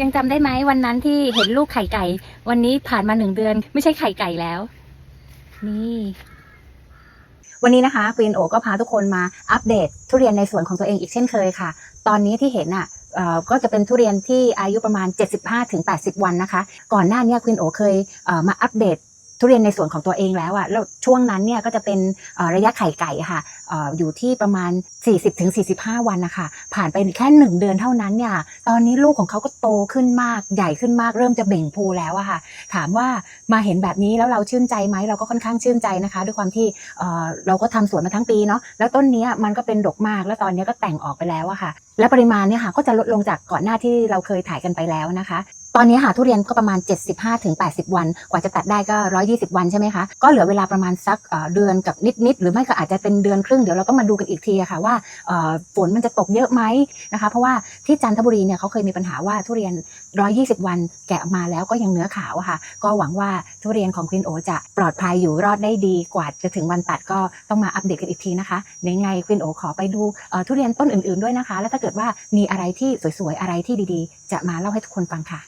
ยังจำได้ไหมวันนั้นที่เห็นลูกไข่ไก่ วันนี้ผ่านมาหนึ่งเดือน ไม่ใช่ไข่ไก่แล้ว นี่ วันนี้นะคะควีนโอก็พาทุกคนมาอัปเดตทุเรียนในสวนของตัวเองอีกเช่นเคยค่ะ ตอนนี้ที่เห็นอะเอ่อก็จะเป็นทุเรียนที่อายุประมาณ 75-80 วันนะคะ ก่อนหน้านี้ควีนโอเคยมาอัปเดต ทุเรียนในสวนของตัวเองแล้วอะแล้วช่วงนั้นเนี่ยก็จะเป็นระยะไข่ไก่ค่ะอยู่ที่ประมาณ 40-45 วันนะคะผ่านไปแค่ 1 เดือนเท่านั้นเนี่ยตอนนี้ลูกของเขาก็โตขึ้นมากใหญ่ขึ้นมากเริ่มจะเบ่งพูแล้วอะค่ะ ถามว่ามาเห็นแบบนี้แล้วเราชื่นใจไหมเราก็ค่อนข้างชื่นใจนะคะ ด้วยความที่เราก็ทำสวนมาทั้งปีเนาะแล้วต้นนี้มันก็เป็นดกมาก แล้วตอนนี้ก็แต่งออกไปแล้วอะค่ะ และปริมาณเนี่ยค่ะก็จะลดลงจากก่อนหน้าที่เราเคยถ่ายกันไปแล้วนะคะ ตอนนี้ค่ะทุเรียนก็ประมาณ 75-80 วัน กว่าจะตัดได้ก็ 120 วันใช่ไหมคะ ก็เหลือเวลาประมาณสักเดือนกับนิดๆ หรือไม่ก็อาจจะเป็นเดือนครึ่ง เดี๋ยวเราต้องมาดูกันอีกทีะค่ะว่าฝนมันจะตกเยอะไหมนะคะ เพราะว่าที่จันทบุรีเนี่ยเขาเคยมีปัญหาว่าทุเรียน 120 วันแกะออกมาแล้วก็ยังเนื้อขาวะค่ะ ก็หวังว่าทุเรียนของควินโอจะปลอดภัยอยู่รอดได้ดีกว่าจะถึงวันตัดก็ต้องมาอัปเดตกันอีกทีนะคะในไงควินโอขอไปดูทุเรียนต้นอื่นๆด้วยนะคะ แล้วถ้าเกิดว่ามีอะไรที่สวยๆอะไรที่ดีๆ จะมาเล่าให้ทุกคนฟังค่ะ